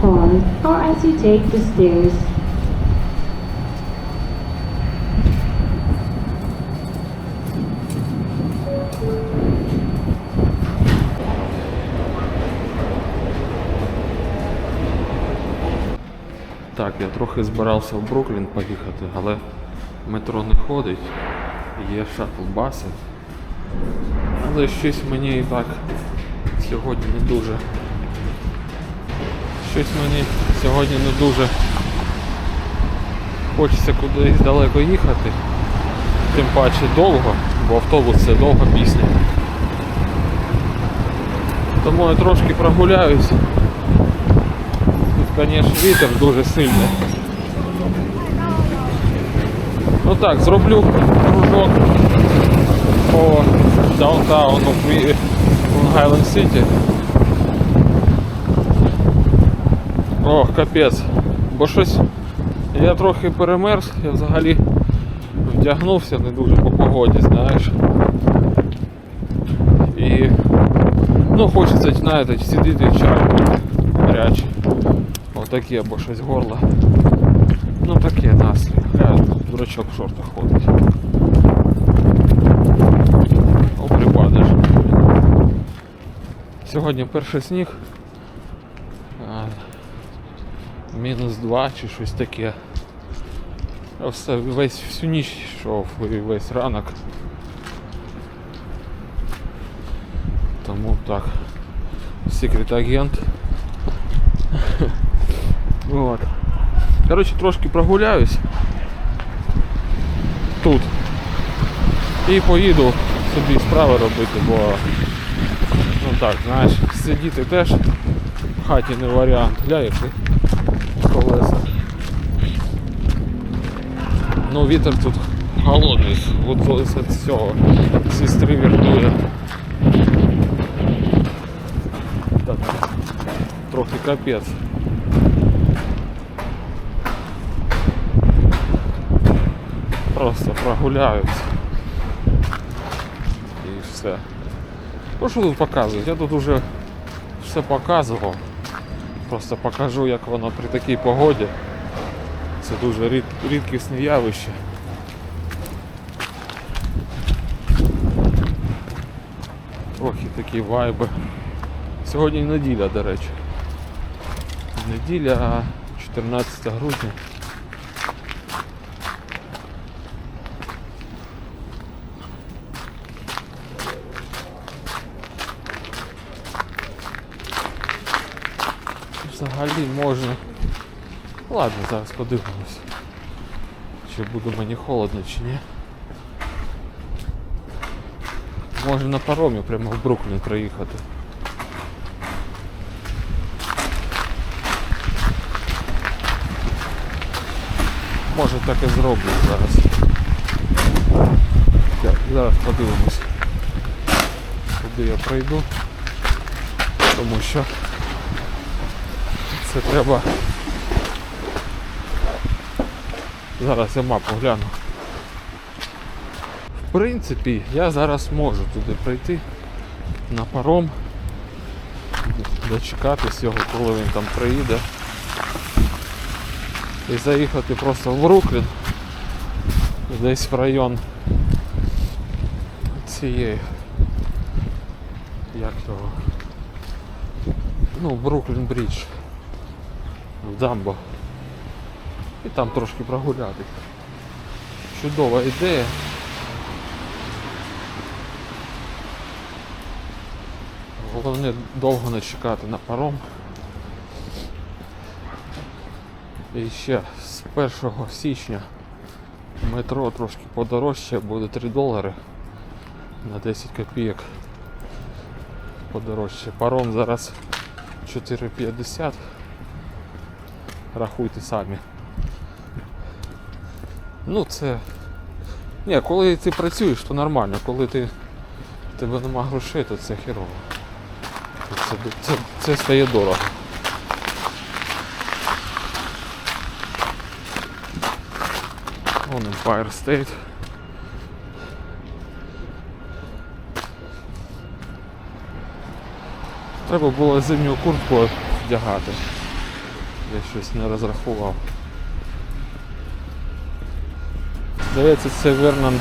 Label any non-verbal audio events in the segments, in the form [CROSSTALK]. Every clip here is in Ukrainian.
car or as you take the stairs. Так, я трохи збирався в Бруклін поїхати, але метро не ходить, є шаттл-баси. Але щось мені і так сьогодні не дуже. Щось мені сьогодні не дуже хочеться кудись далеко їхати. Тим паче довго, бо автобус це довга пісня. Тому я трошки прогуляюсь. Тут, звісно, вітер дуже сильний. Ну так, зроблю кружок по даунтауну Лонг-Айленд Сіті. Ох, капець. Бо щось я трохи перемерз, я взагалі вдягнувся не дуже по погоді, знаєш. І ну хочеться, знаєте, сидіти чай гарячий. Отаке, або щось горло. Ну таке настрій. Я дурачок в шортах ходить. О, припадеш. Сьогодні перший сніг. А, Мінус 2 чи щось таке. Все, весь всю ніч йшов і весь ранок. Тому так. Секрет агент. Вот. [LAUGHS] Коротше, трошки прогуляюсь тут. І поїду собі справи робити, бо ну так, знаєш, сидіти теж в хаті не варіант. Гля, Ну вітер тут холодний, з цього сестри віртує. Так, трохи капець. Просто прогуляюсь. І все. Ну що тут показують? Я тут уже все показував. Просто покажу, як воно при такій погоді. Це дуже рід, рідкісне явище. Трохи такі вайби. Сьогодні неділя, до речі. Неділя 14 грудня. Взагалі можна. Ладно, зараз подивимось. Чи буде мені холодно чи ні. Може на паромі прямо в Бруклін проїхати. Може так і зроблю зараз. Так, зараз подивимось. Куди я пройду. Тому що це треба. Зараз я мапу гляну. В принципі, я зараз можу туди прийти на паром, дочекатись його, коли він там приїде. І заїхати просто в Бруклін, десь в район цієї. Як його? Ну, Бруклін Брідж. В Дамбо. І там трошки прогуляти. Чудова ідея. Головне довго не чекати на паром. І ще з 1 січня метро трошки подорожче, буде 3 долари на 10 копійок подорожче. Паром зараз 4,50. Рахуйте самі. Ну це. Ні, коли ти працюєш, то нормально, коли ти тебе нема грошей, то це херово. Це, це, це стає дорого. Вон Empire State. Треба було зимню куртку вдягати. Я щось не розрахував. Здається, це Вернон.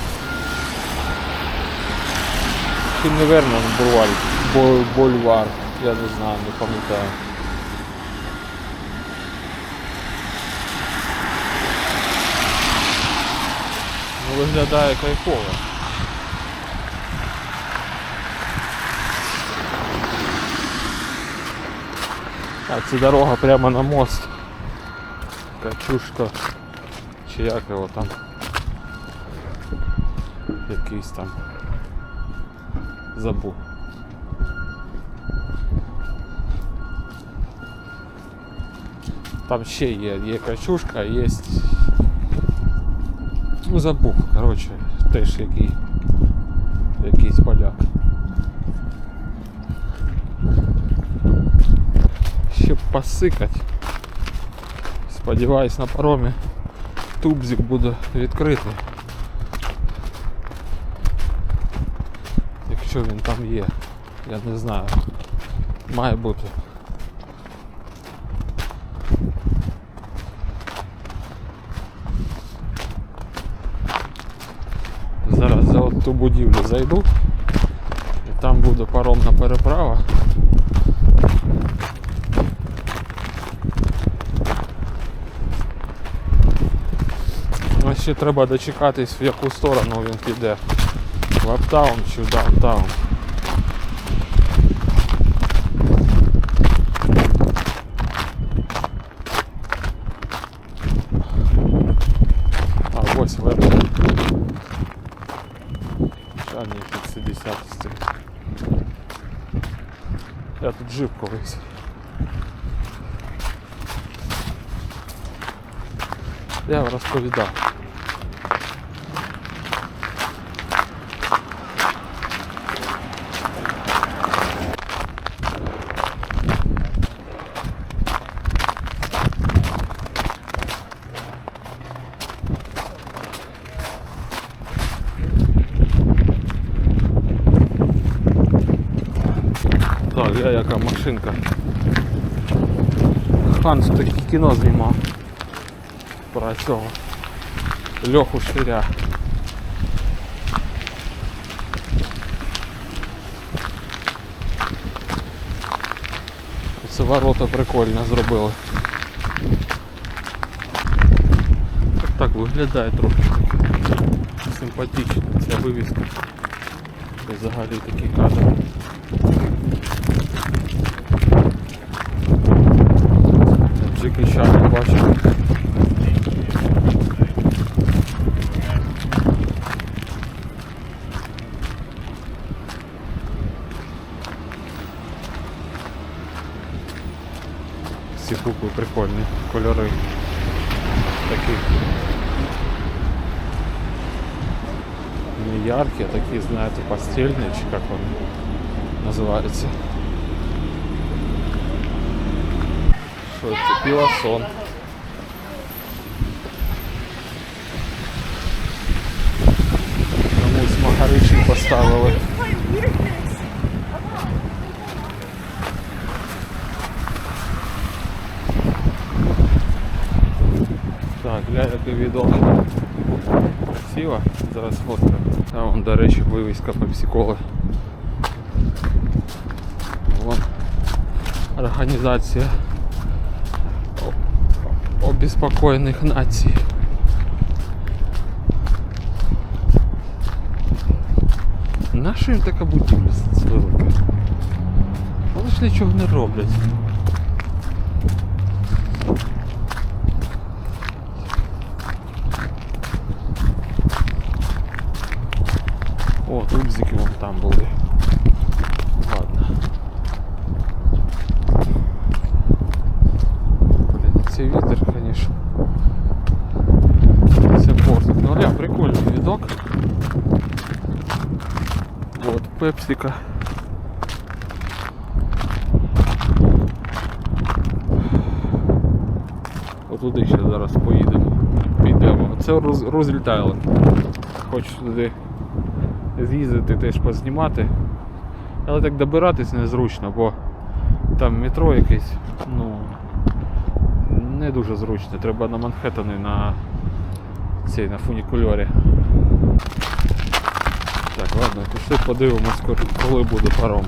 Чи не Вернон Бульвар, Бульвар. Я не знаю, не пам'ятаю. Ну, виглядає кайфово. А це дорога прямо на мост. Качушка. Чи як його там. Якийсь там. Забув. Там ще є, є качушка, а є. Ну забув, коротше, теж який. Якийсь поляк. Ще посикать. Сподіваюсь на паромі тубзик буде відкритий. Якщо він там є. Я не знаю. Має бути. Зараз за ту будівлю зайду. І там буде паромна переправа. Ще треба дочекатись, в яку сторону він піде. В аптаун чи в даунтаун. А, ось верх. А ні, тут це 10 стоїть. Я тут жив колись. Я вам розповідав. Я яка машинка. Ханс таке кіно знімав. Про цього. Льоху Ширя. Це ворота прикольно зробили. Так, так виглядає трохи. Симпатично ця вивіска. Взагалі такий кадр. Не яркі, а такі, знаєте, пастельні, чи як вони називаються. Що це? Піласон. Комусь магаричі поставили. Так, глянь, який відок. Красиво. Зараз фоткаю. А вон, до речі, вивіска пепсиколи. Вон організація обеспокоєних націй. Нащо їм така будівля велика? Вони ж нічого не роблять. О, тубзики вон там були. Ладно. Блін, цей вітер, звісно. Це портить. Ну ля, прикольний відок. Вот, пепсика. Отуди ще зараз поїдемо. Підемо. Це Роз- Рузвельт Айленд. Хочу туди з'їздити теж познімати. Але так добиратись незручно, бо там метро якесь, ну не дуже зручно. Треба на Манхеттені на цій на фунікульорі. Так, ладно, пішли подивимось, коли- буде паром.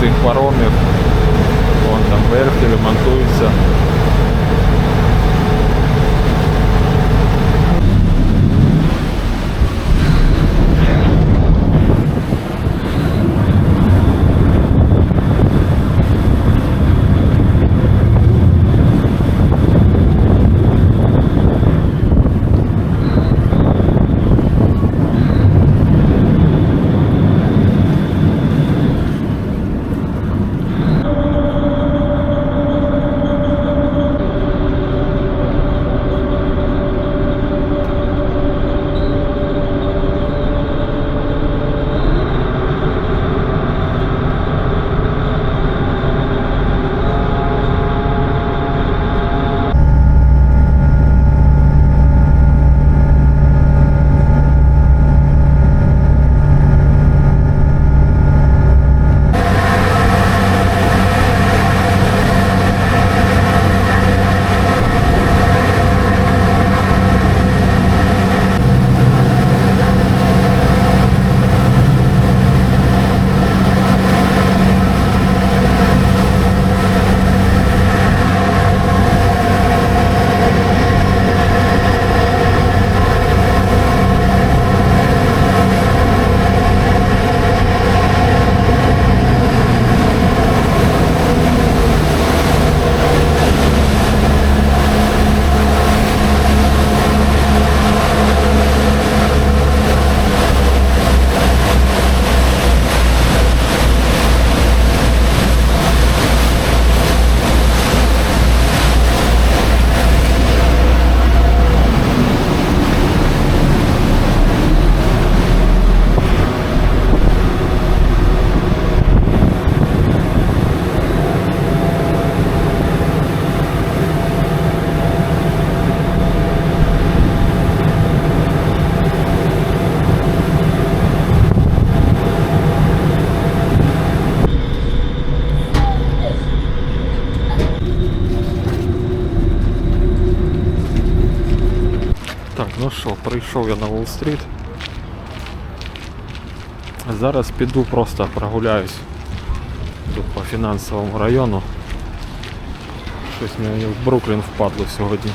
Цих паромів. Вон там верфі ремонтуються. Прийшов я на Уолл-стріт. Зараз піду просто прогуляюсь тут по фінансовому району. Щось мені в Бруклін впадло сьогодні.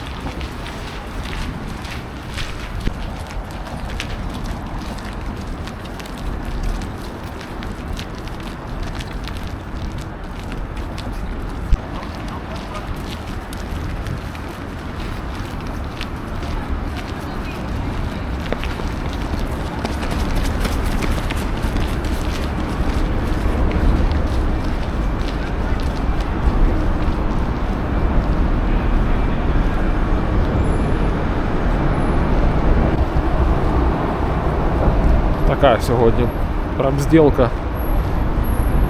Така сьогодні прям зділка,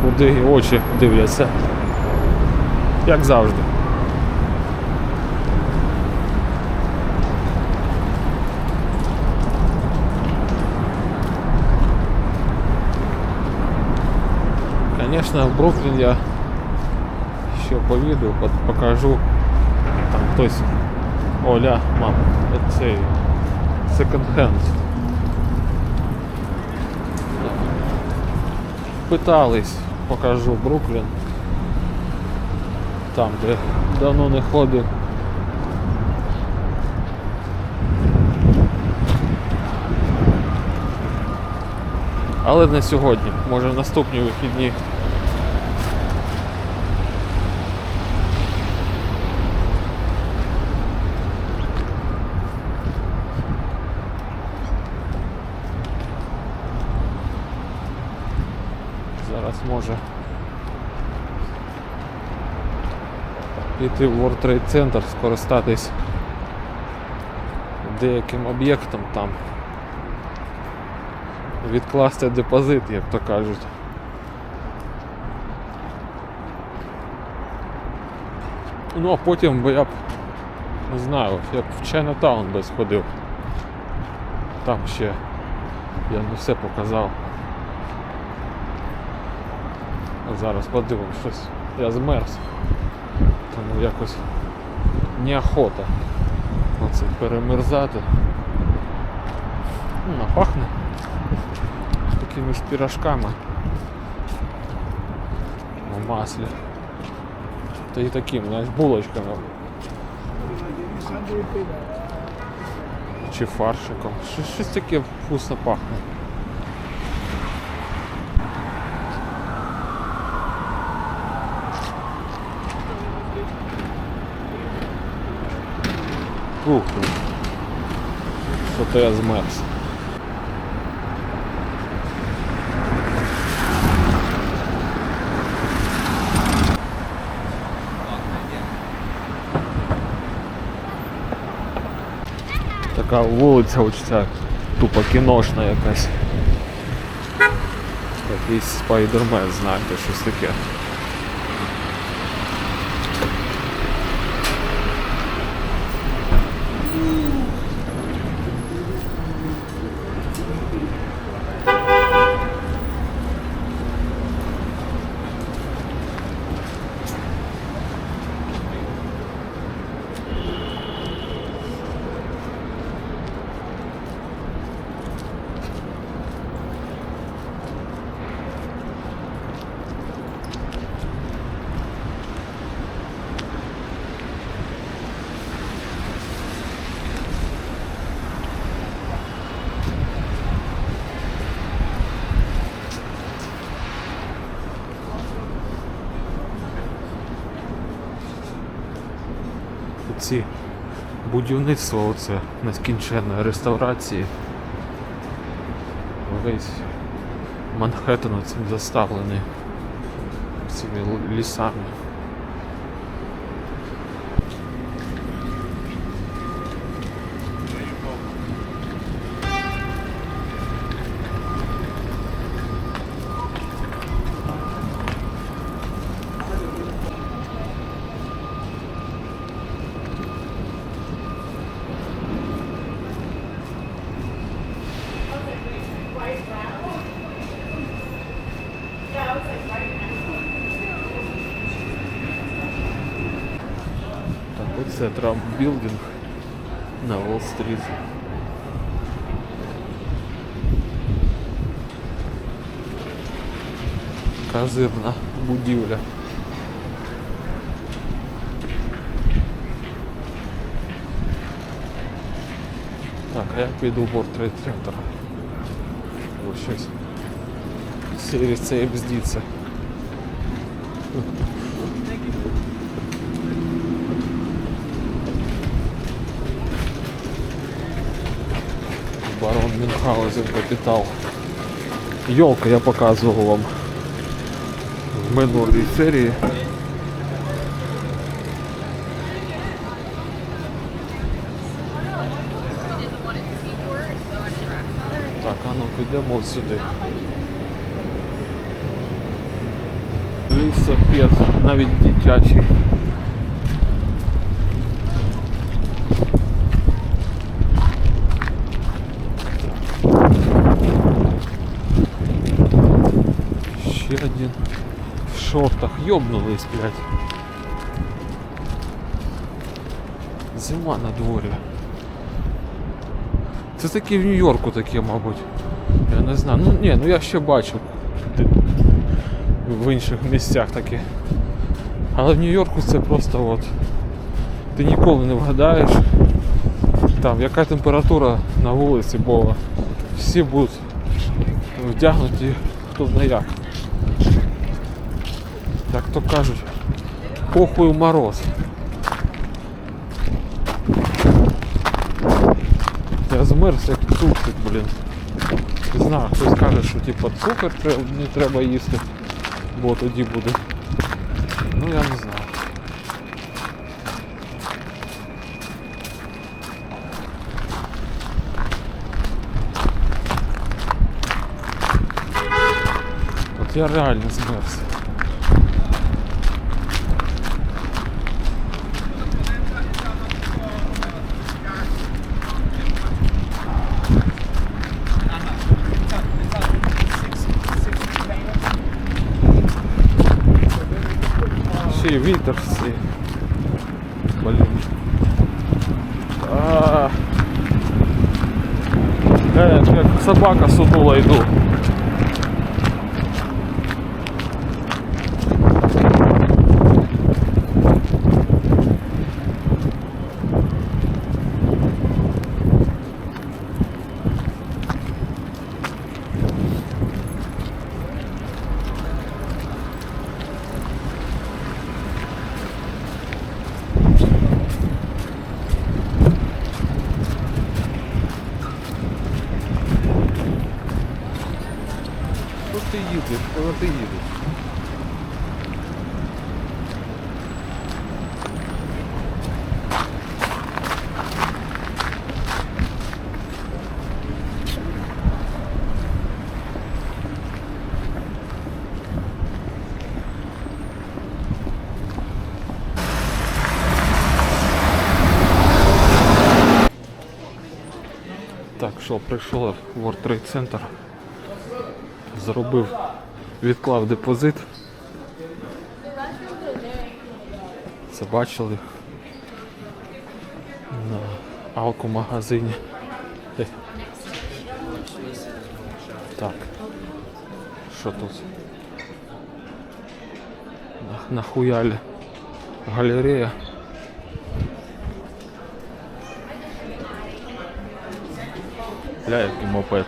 куди і очі дивляться. Як завжди. Конечно, в Бруклін я ще поїду, пот- покажу. Там хтось. Оля, мам, цей секонд-хенд. Питались, покажу Бруклін. Там, де давно не ходив. Але не сьогодні, може наступні вихідні. Зараз може піти в World Trade Center, скористатись деяким об'єктам там відкласти депозит, як то кажуть. Ну а потім би я б не знаю, як в Чайнатаун би сходив. Там ще я не все показав. Зараз подивимось щось. Я змерз. Тому якось неохота оце перемерзати. Ну, а пахне такими пірашками на маслі. Та і таким, знаєш, булочками. Чи фаршиком. Щось таке вкусно пахне. Що-то я змерз. Така вулиця ось тупо кіношна якась. Якийсь спайдермен, знаєте, щось таке. Ці будівництво оце нескінченної реставрації. Весь Манхеттен цим заставлений цими лісами. оце Трамп білдинг на Уолл-стріт. Казирна будівля. Так, а я піду в World Trade Center. Ось щось. Сервіс це бздіться. Мюнхгаузен капітал. Йолка я показував вам в минулій серії. Так, а ну підемо сюди. Лісопед, навіть дитячий. Ще один в шортах йобнулись, блядь. Зима на дворі. Це таке в Нью-Йорку таке, мабуть. Я не знаю. Ну ні, ну я ще бачив в інших місцях таке. Але в Нью-Йорку це просто от. Ти ніколи не вгадаєш. Там яка температура на вулиці, бо всі будуть вдягнуті хто знає як. так то кажуть, похуй мороз. Я замерз, як цукрик, блін. Не знаю, хтось каже, що типа цукор не треба їсти, бо тоді буде. Ну я не знаю. От я реально змерз. Ще й вітер всі. Блін. А. Е, як собака сутула йду. Що ти їдеш? Куди ти їдеш? Прийшов в World Trade Center зробив, відклав депозит. Це бачили на алкомагазині. Так. Що тут? На- Нахуяли. Галерея. Ля, який мопед.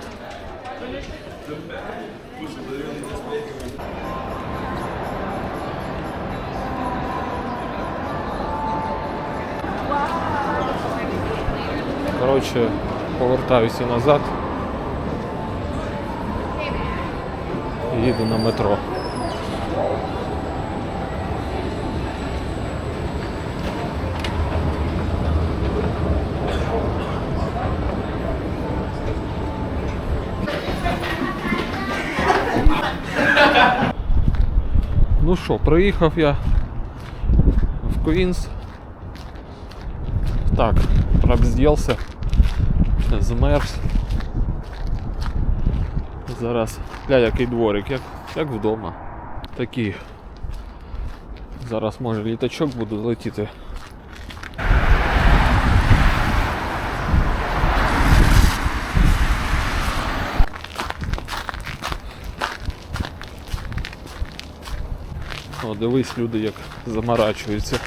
Коротше, повертаюся назад. І на метро. Ну що, приїхав я в Квінс. Так, пробзділся, змерз. Зараз. гля який дворик, як, як вдома. Такий. Зараз може літачок буде летіти. Дивись, люди як заморачуються.